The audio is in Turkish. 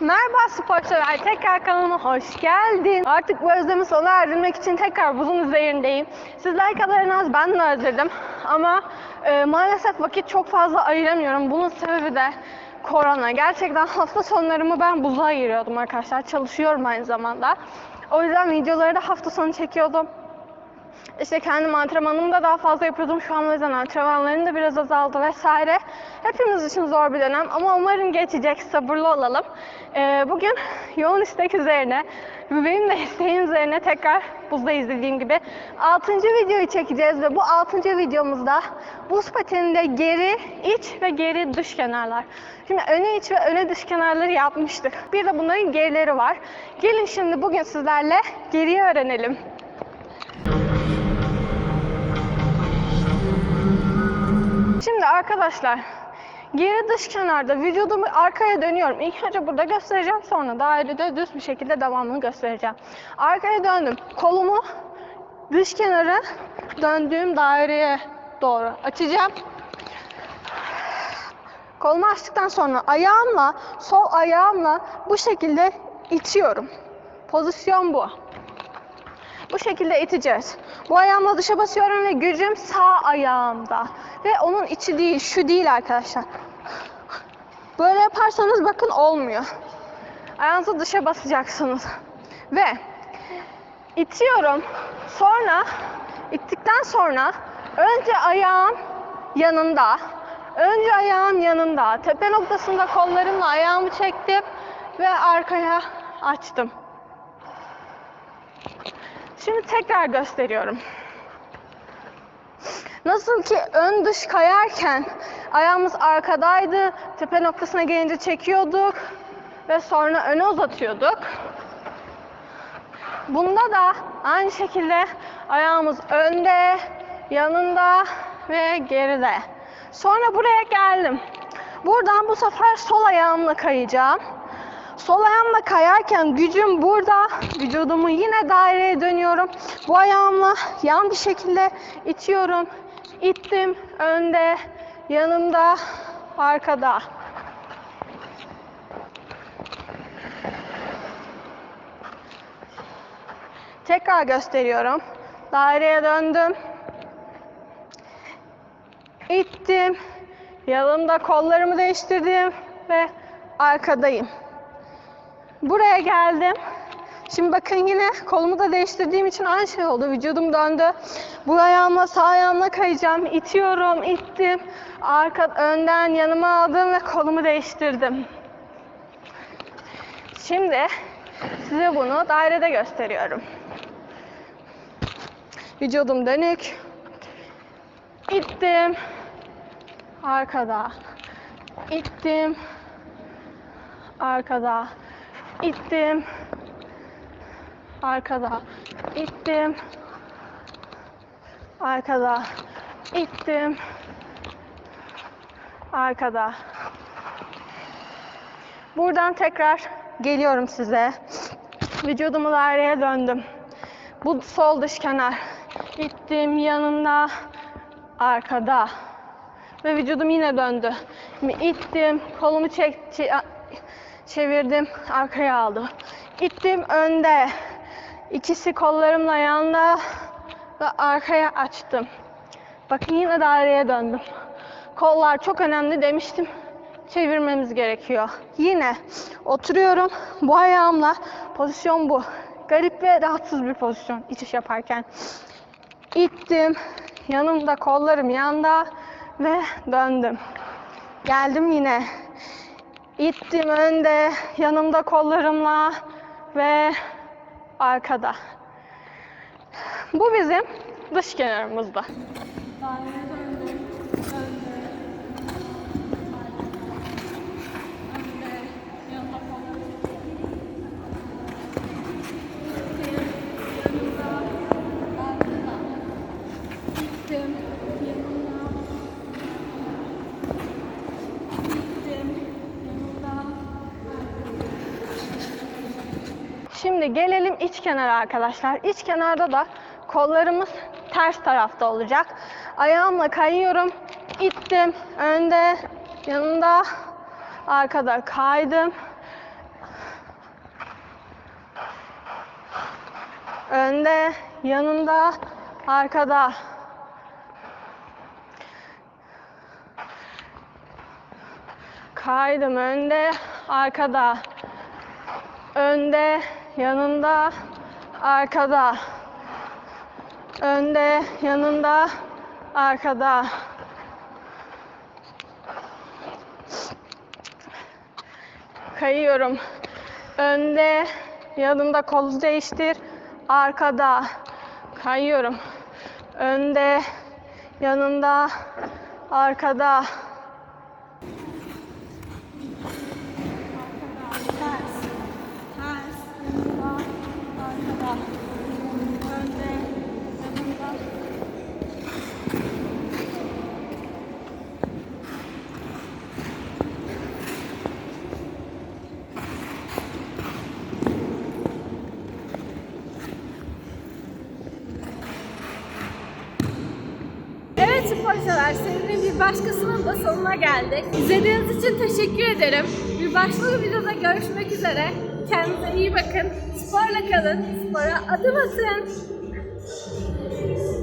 Merhaba sporcular, tekrar kanalıma hoş geldin. Artık bu özlemi sona erdirmek için tekrar buzun üzerindeyim. Sizler kadar en az ben de özledim. Ama e, maalesef vakit çok fazla ayıramıyorum. Bunun sebebi de korona. Gerçekten hafta sonlarımı ben buza ayırıyordum arkadaşlar. Çalışıyorum aynı zamanda. O yüzden videoları da hafta sonu çekiyordum. İşte kendim antrenmanımı da daha fazla yapıyordum. Şu an o yüzden antrenmanlarım da biraz azaldı vesaire. Hepimiz için zor bir dönem ama umarım geçecek. Sabırlı olalım. Ee, bugün yoğun istek üzerine benim de isteğim üzerine tekrar buzda izlediğim gibi 6. videoyu çekeceğiz ve bu 6. videomuzda buz pateninde geri iç ve geri dış kenarlar. Şimdi öne iç ve öne dış kenarları yapmıştık. Bir de bunların gerileri var. Gelin şimdi bugün sizlerle geriyi öğrenelim. Şimdi arkadaşlar geri dış kenarda vücudumu arkaya dönüyorum. İlk önce burada göstereceğim sonra dairede düz bir şekilde devamını göstereceğim. Arkaya döndüm. Kolumu dış kenara döndüğüm daireye doğru açacağım. Kolumu açtıktan sonra ayağımla sol ayağımla bu şekilde itiyorum. Pozisyon bu. Bu şekilde iteceğiz. Bu ayağımla dışa basıyorum ve gücüm sağ ayağımda. Ve onun içi değil, şu değil arkadaşlar. Böyle yaparsanız bakın olmuyor. Ayağınızı dışa basacaksınız. Ve itiyorum. Sonra ittikten sonra önce ayağım yanında. Önce ayağım yanında. Tepe noktasında kollarımla ayağımı çektim ve arkaya açtım. Şimdi tekrar gösteriyorum. Nasıl ki ön dış kayarken ayağımız arkadaydı, tepe noktasına gelince çekiyorduk ve sonra öne uzatıyorduk. Bunda da aynı şekilde ayağımız önde, yanında ve geride. Sonra buraya geldim. Buradan bu sefer sol ayağımla kayacağım. Sol ayağımla kayarken gücüm burada. Vücudumu yine daireye dönüyorum. Bu ayağımla yan bir şekilde itiyorum. İttim önde, yanımda, arkada. Tekrar gösteriyorum. Daireye döndüm. İttim. Yanımda kollarımı değiştirdim ve arkadayım. Buraya geldim. Şimdi bakın yine kolumu da değiştirdiğim için aynı şey oldu. Vücudum döndü. Bu ayağımla sağ ayağımla kayacağım. İtiyorum, ittim. Arka, önden yanıma aldım ve kolumu değiştirdim. Şimdi size bunu dairede gösteriyorum. Vücudum dönük. İttim. Arkada. İttim. Arkada. İttim. Arkada. İttim. Arkada. İttim. Arkada. Buradan tekrar geliyorum size. Vücudumu daireye döndüm. Bu sol dış kenar. İttim yanında. Arkada. Ve vücudum yine döndü. İttim. Kolumu çek, çe- çevirdim. Arkaya aldım. İttim önde. İkisi kollarımla yanda ve arkaya açtım. Bakın yine daireye döndüm. Kollar çok önemli demiştim. Çevirmemiz gerekiyor. Yine oturuyorum. Bu ayağımla pozisyon bu. Garip ve rahatsız bir pozisyon itiş yaparken. İttim. Yanımda kollarım yanda ve döndüm. Geldim yine. İttim önde, yanımda kollarımla ve arkada. Bu bizim dış kenarımızda. Şimdi gelelim iç kenara arkadaşlar. İç kenarda da kollarımız ters tarafta olacak. Ayağımla kayıyorum. İttim. Önde, yanında, arkada kaydım. Önde, yanında, arkada. Kaydım önde, arkada. Önde, yanında, arkada. Önde, yanında, arkada. Kayıyorum. Önde, yanımda kolu değiştir. Arkada. Kayıyorum. Önde, yanında, arkada. Ters, ters, yanında, arkada. Önde, yanında. Sporcular, serinin bir başkasının da geldik. İzlediğiniz için teşekkür ederim. Bir başka videoda görüşmek üzere. Kendinize iyi bakın. Sporla kalın. Spora adım atın.